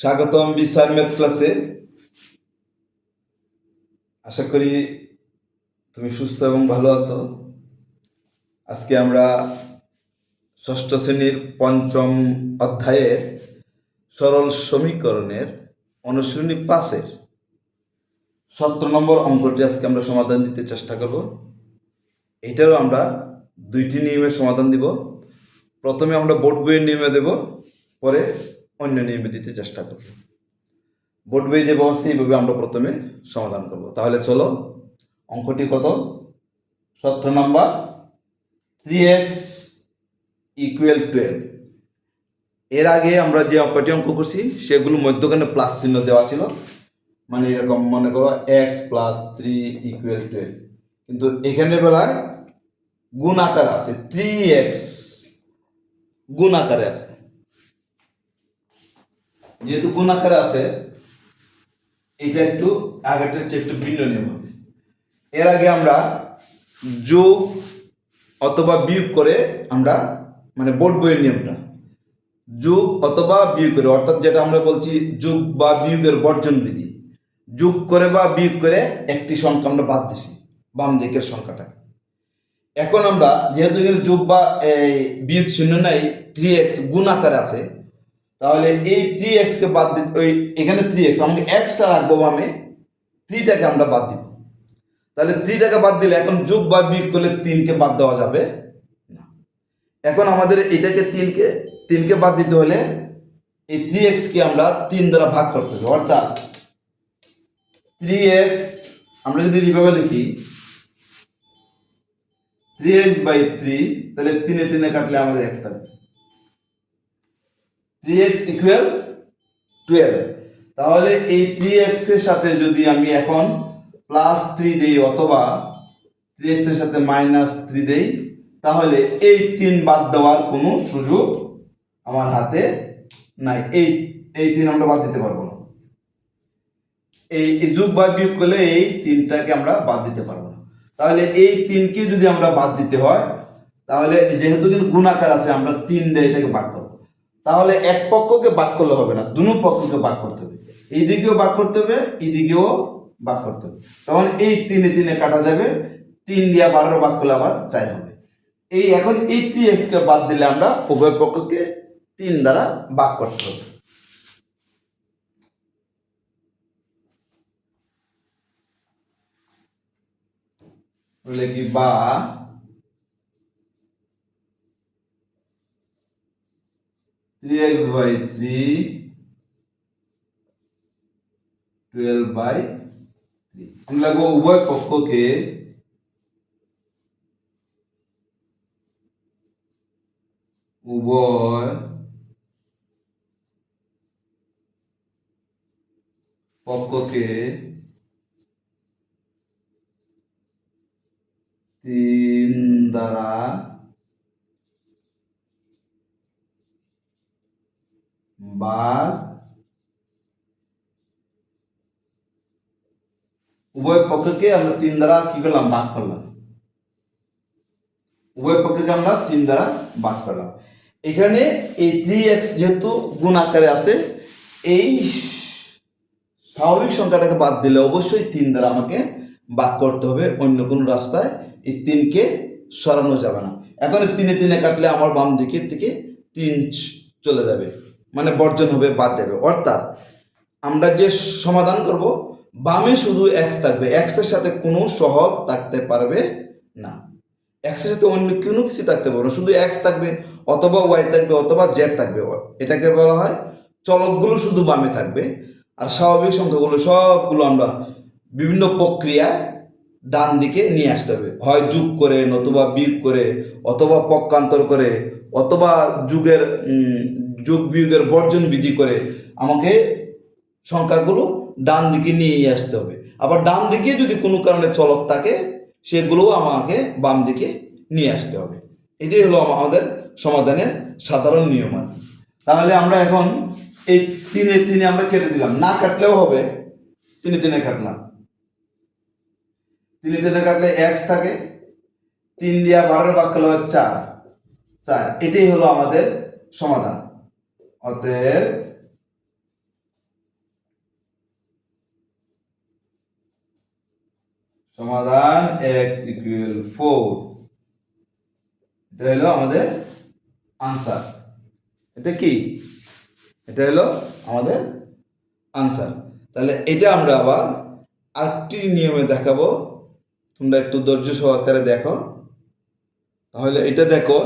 স্বাগতম বিসার ম্যাথ ক্লাসে। আশা করি তুমি সুস্থ এবং ভালো আছো। আজকে আমরা ষষ্ঠ শ্রেণির পঞ্চম অধ্যায়ের সরল সমীকরণের অনুশীলনী পাঁচের সতেরো নম্বর অঙ্কটি আজকে আমরা সমাধান দিতে চেষ্টা করব। এটারও আমরা দুইটি নিয়মে সমাধান দিব। প্রথমে আমরা বোর্ড বইয়ের নিয়মে দেব, পরে অন্য নিয়মে দিতে চেষ্টা করব। বোর্ড বই যে ব্যবস্থা এইভাবে আমরা প্রথমে সমাধান করব। তাহলে চলো, অঙ্কটি কত? সতেরো নম্বর থ্রি এক্স ইকুয়াল টুয়েলভ এর আগে আমরা যে অঙ্কটি অঙ্ক করছি, সেগুলো মধ্যখানে প্লাস চিহ্ন দেওয়া ছিল। মানে এরকম মনে করো X plus three equal twelve কিন্তু এখানের বেলায় গুণ আকার আছে থ্রি এক্স গুণ আকারে আছে। যেহেতু গুণ আকারে আছে, এটা একটু আগেরটার চেয়ে একটু ভিন্ন নিয়ম এর আগে আমরা যোগ অথবা বিয়োগ করে আমরা মানে বোর্ড বইয়ের নিয়মটা, যোগ অথবা বিয়োগ করে, অর্থাৎ যেটা আমরা বলছি যোগ বা বিয়োগের বর্জন বিধি, যোগ করে বা বিয়োগ করে একটি সংখ্যা আমরা বাদ দিছি, বাম দিকের সংখ্যাটাকে। এখন আমরা, যেহেতু যোগ বা বিয়োগ শূন্য নাই থ্রি এক্স গুণ আকারে আছে তাহলে এই থ্রি এক্সকে বাদ দিতে ওই এখানে থ্রি এক্স আমাকে এক্সটা রাখব বামে থ্রিটাকে আমরা বাদ দিব। তাহলে থ্রিটাকে বাদ দিলে এখন যোগ বা বিয়োগ করলে তিনকে বাদ দেওয়া যাবে না। এখন আমাদের এটাকে তিনকে তিনকে বাদ দিতে হলে এই থ্রি এক্সকে আমরা তিন দ্বারা ভাগ করতে হবে। অর্থাৎ থ্রি এক্স আমরা যদি এইভাবে লিখি থ্রি এক্স বাই থ্রি তাহলে তিনে তিনে কাটলে আমাদের এক্স থাকবে। থ্রি এক্স ইকুয়াল টুয়েলভ তাহলে এই থ্রি এক্সের সাথে যদি আমি এখন প্লাস থ্রি দেই অথবা থ্রি এক্সের সাথে মাইনাস থ্রি দেই, তাহলে এই তিন বাদ দেওয়ার কোনো সুযোগ আমার হাতে নাই। এই এই তিন আমরা বাদ দিতে পারব না। এই যোগ বা বিয়োগ করলে এই তিনটাকে আমরা বাদ দিতে পারব না। তাহলে এই তিনকে যদি আমরা বাদ দিতে হয়, তাহলে যেহেতু কিন্তু গুণাকার আছে, আমরা তিন দিয়ে এটাকে ভাগ করব। তাহলে এক পক্ষকে বাক করলে হবে না, দুনো পক্ষকে ভাগ করতে হবে। এই দিকেও ভাগ করতে হবে, এই দিকেও ভাগ করতে হবে। তখন এই তিনে তিনে কাটা যাবে, তিন দিয়া বারো বাক করলে আবার চাই হবে। এই এখন এই থ্রি এক্সকে বাদ দিলে আমরা উভয় পক্ষকে তিন দ্বারা ভাগ করতে হবে। কি বা three X by three twelve by three আমরা লাগবো উভয় পক্ষকে উভয় পক্ষকে তিন দ্বারা বাঘ উভয় পক্ষকে আমরা তিন দ্বারা কি করলাম? ভাগ করলাম। উভয় পক্ষকে আমরা তিন দ্বারা ভাগ করলাম। এখানে এই থ্রি এক্স যেহেতু গুণ আকারে আছে, এই স্বাভাবিক সংখ্যাটাকে বাদ দিলে অবশ্যই তিন দ্বারা আমাকে ভাগ করতে হবে, অন্য কোনো রাস্তায় এই তিনকে সরানো যাবে না। এখন তিনে তিনে কাটলে আমার বাম দিকের থেকে তিন চলে যাবে। মানে বর্জন হবে, বাদ যাবে। অর্থাৎ আমরা যে সমাধান করব, বামে শুধু এক্স থাকবে। এক্সের সাথে কোনো সহগ থাকতে পারবে না। এক্সের সাথে অন্য কোনো কিছু থাকতে পারবে না। শুধু এক্স থাকবে, অথবা ওয়াই থাকবে, অথবা জেড থাকবে। এটাকে বলা হয় চলকগুলো শুধু বামে থাকবে। আর স্বাভাবিক সংখ্যাগুলো সবগুলো আমরা বিভিন্ন প্রক্রিয়ায় ডান দিকে নিয়ে আসতে হবে। হয় যুগ করে, নতুবা বিয়োগ করে, অথবা পক্ষান্তর করে, অথবা যুগের যোগ বিয়োগের বর্জন বিধি করে আমাকে সংখ্যাগুলো ডান দিকে নিয়ে আসতে হবে। আবার ডান দিকে যদি কোনো কারণে চলক থাকে, সেগুলোও আমাকে বাম দিকে নিয়ে আসতে হবে। এটাই হলো আমাদের সমাধানের সাধারণ নিয়ম আর তাহলে আমরা এখন এই তিনে তিনে আমরা কেটে দিলাম। না কাটলেও হবে। তিনে তিনে কাটলাম। তিনে তিনে কাটলে এক্স থাকে। তিন দিয়া বারোর বাক্য হলো চার। চার। এটাই হলো আমাদের সমাধান। অতএব সমাধান এক্স ইকুয়াল ফোর। এটা হলো আমাদের আনসার। এটা কি? এটা হলো আমাদের আনসার। তাহলে এটা আমরা আবার আরেকটি নিয়মে দেখাবো। তোমরা একটু ধৈর্য সহকারে দেখো। তাহলে এটা দেখো,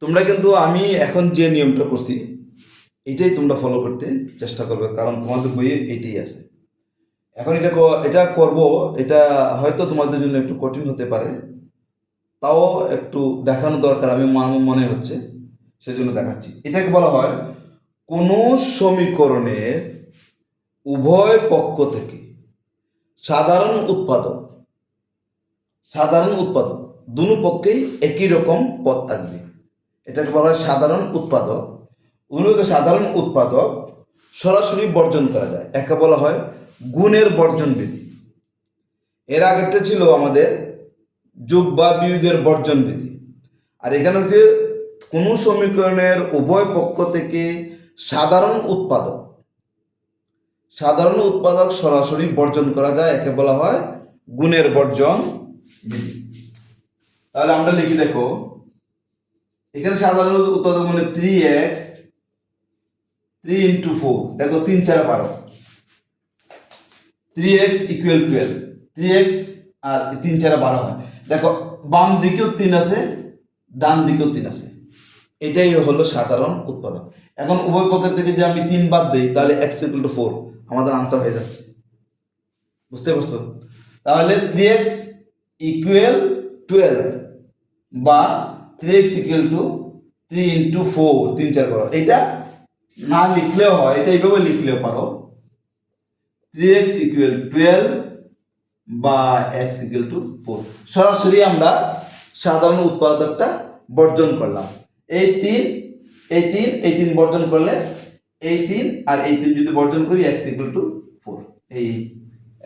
তোমরা কিন্তু আমি এখন যে নিয়মটা করছি এটাই তোমরা ফলো করতে চেষ্টা করবে, কারণ তোমাদের বইয়ে এটাই আছে। এখন এটা এটা করব, এটা হয়তো তোমাদের জন্য একটু কঠিন হতে পারে, তাও একটু দেখানো দরকার, আমি মনে হচ্ছে, সেজন্য দেখাচ্ছি। এটাকে বলা হয় কোনো সমীকরণের উভয় পক্ষ থেকে সাধারণ উৎপাদক সাধারণ উৎপাদক, দুনো পক্ষেই একই রকম পদ থাকবে। এটাকে বলা হয় সাধারণ উৎপাদক। ওগুলোকে সাধারণ উৎপাদক সরাসরি বর্জন করা যায়। একে বলা হয় গুণের বর্জন বিধি। এর আগেরটা ছিল আমাদের যোগ বা বিয়োগের বর্জন বিধি। আর এখানে হচ্ছে কোনো সমীকরণের উভয় পক্ষ থেকে সাধারণ উৎপাদক সাধারণ উৎপাদক সরাসরি বর্জন করা যায়, একে বলা হয় গুণের বর্জন বিধি। তাহলে আমরা লিখি দেখো, এখানে সাধারণ উৎপাদক মানে three X three into four দেখো তিন চার বারো। Three X equal twelve three X আর তিন চার বারো হয়। দেখো, বাম দিকেও তিন আছে, ডান দিকেও তিন আছে। এটাই হলো সাধারণ উৎপাদক। এখন উভয় পক্ষের থেকে যে আমি তিন বাদ দিই, তাহলে এক্স ইকুয়াল টু ফোর আমাদের আনসার হয়ে যাচ্ছে। বুঝতে পারছ? তাহলে থ্রি এক্স ইকুয়াল টুয়েলভ বা three X equal to three into four তিন চার বারো। এটা না লিখলেও হয়, এটা এইভাবে লিখলেও পারো। থ্রি এক্স ইকুয়াল টুয়েলভ বা এক্স ইকুয়াল টু ফোর সরাসরি আমরা সাধারণ উৎপাদকটা বর্জন করলাম। এই তিন এই তিন এই তিন বর্জন করলে এই তিন আর এই তিন যদি বর্জন করি এক্স ইকুয়াল টু ফোর এই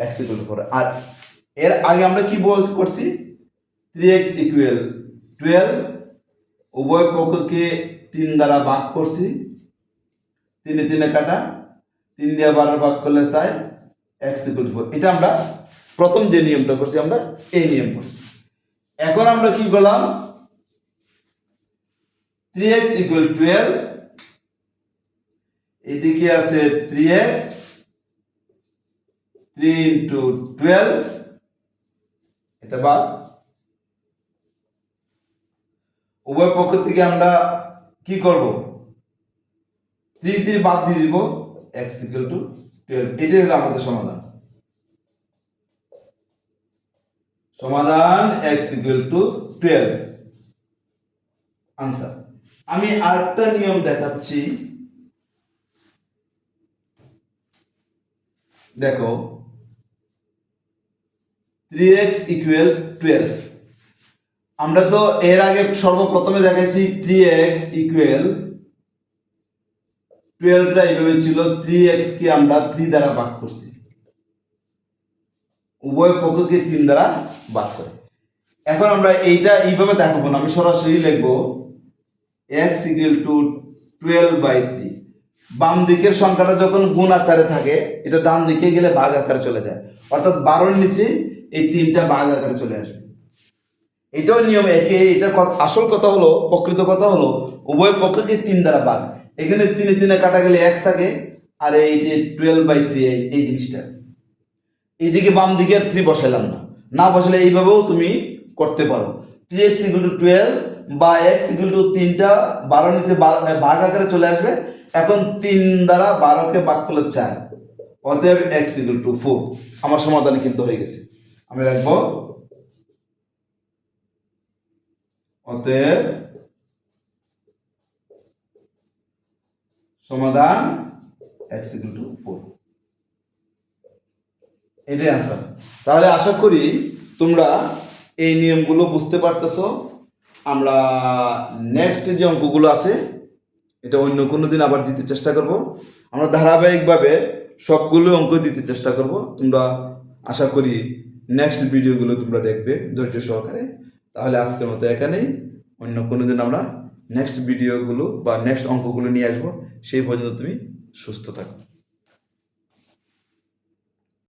এক্স ইকুয়াল টু ফোর আর এর আগে আমরা কি বল করছি? থ্রি এক্স ইকুয়াল টুয়েলভ উভয় পক্ষকে তিন দ্বারা ভাগ করছি। তিনে তিনে কাটা, তিন দিয়ে বারো ভাগ করলে চাই এক্স ইকুয়াল ফোর এটা আমরা প্রথম যে নিয়মটা করছি, আমরা এই নিয়ম করছি। এখন আমরা কি করলাম? থ্রি এক্স ইকুয়াল টুয়েলভ এদিকে আছে three x three into twelve এটা বাদ। উভয় পক্ষ থেকে আমরা কি করব? থ্রি থ্রি বাদ দিয়ে দিব। এক্স ইকুয়াল টু টুয়েলভ এটাই হলো আমাদের সমাধান। সমাধান x equal to twelve answer. আমি আরেকটা নিয়ম দেখাচ্ছি। দেখো। থ্রি এক্স ইকুয়াল টুয়েলভ আমরা তো এর আগে সর্বপ্রথমে দেখাইছি থ্রি এক্স ইকুয়াল টুয়েলভটা এইভাবে ছিল থ্রি এক্স কে আমরা থ্রি দ্বারা ভাগ করছি। উভয় পক্ষকে তিন দ্বারা ভাগ করে। এখন আমরা এইটা এইভাবে দেখাবো না, আমি সরাসরি লিখব x equal to twelve by three বাম দিকের সংখ্যাটা যখন গুণ আকারে থাকে, এটা ডান দিকে গেলে ভাগ আকারে চলে যায়। অর্থাৎ বারোর নিচে এই তিনটা ভাগ আকারে চলে আসবে। এটাও নিয়ম একে এটা আসল কথা হলো, প্রকৃত কথা হলো, উভয় পক্ষকে তিন দ্বারা ভাগ। এখানে তিনে তিনে কাটা গেলে এক্স থাকে, আর এই টুয়েলভ বাই থ্রি এই জিনিসটা। এইদিকে বাম দিকে আর থ্রি বসাইলাম না। না বসালে এইভাবেও তুমি করতে পারো। Three x equal to twelve বা এক্স ইকুয়াল টু তিনটা, বারো নিচে ভাগ আকারে চলে আসবে। এখন তিন দ্বারা বারোকে ভাগ করলে চার। অতএব এক্স ইকুয়াল টু ফোর আমার সমাধান কিন্তু হয়ে গেছে। আমি রাখব। অতএব সমাধান এক্স ইকুয়াল টু ফোর এটাই আনসার তাহলে আশা করি তোমরা এই নিয়মগুলো বুঝতে পারতেছো। আমরা নেক্সট যে অঙ্কগুলো আছে, এটা অন্য কোনো দিন আবার দিতে চেষ্টা করব। আমরা ধারাবাহিকভাবে সবগুলো অঙ্ক দিতে চেষ্টা করব। তোমরা আশা করি নেক্সট ভিডিওগুলো তোমরা দেখবে ধৈর্য সহকারে। তাহলে আজকের মতো এখানেই। অন্য কোনো দিন আমরা নেক্সট ভিডিওগুলো বা নেক্সট অঙ্কগুলো নিয়ে আসব সেই পর্যন্ত তুমি সুস্থ থাকো।